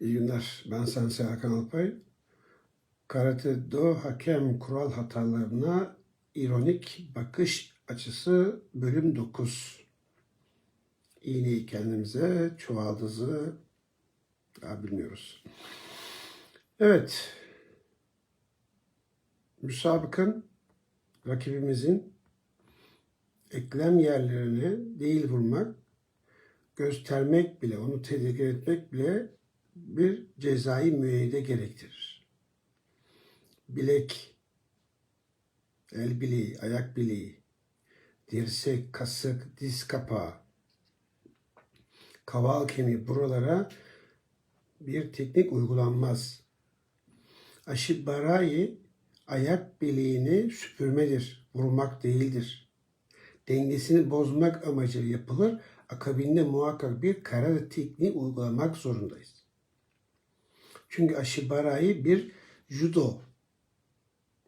İyi günler. Ben Sensei Hakan Alpay. Karate Do hakem kural hatalarına ironik bakış açısı bölüm 9. İğneyi kendimize, çuvaldızı daha bilmiyoruz. Evet. Müsabıkın rakibimizin eklem yerlerine değil vurmak, göstermek bile, onu tedirgin etmek bile bir cezai müeyyide gerektirir. Bilek, el bileği, ayak bileği, dirsek, kasık, diz kapağı, kaval kemiği buralara bir teknik uygulanmaz. Aşibarai ayak bileğini süpürmedir, vurmak değildir. Dengesini bozmak amacıyla yapılır. Akabinde muhakkak bir karate tekniği uygulamak zorundayız. Çünkü aşibarai bir judo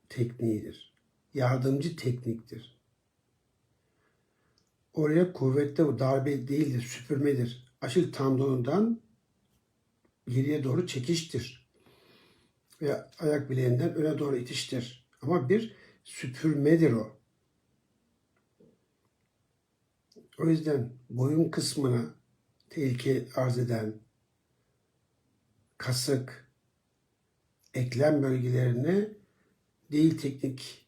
tekniğidir. Yardımcı tekniktir. Oraya kuvvetli darbe değildir, süpürmedir. Aşil tendonundan geriye doğru çekiştir. Ve ayak bileğinden öne doğru itiştir. Ama bir süpürmedir o. O yüzden boyun kısmına tehlike arz eden kasık, eklem bölgelerine değil teknik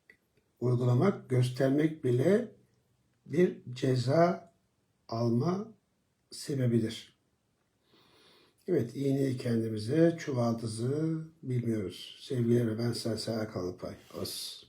uygulamak, göstermek bile bir ceza alma sebebidir. Evet, iğneyi kendimize, çuvaldızı bilmiyoruz. Sevgilerle ben Sensei Akalıpay. Os.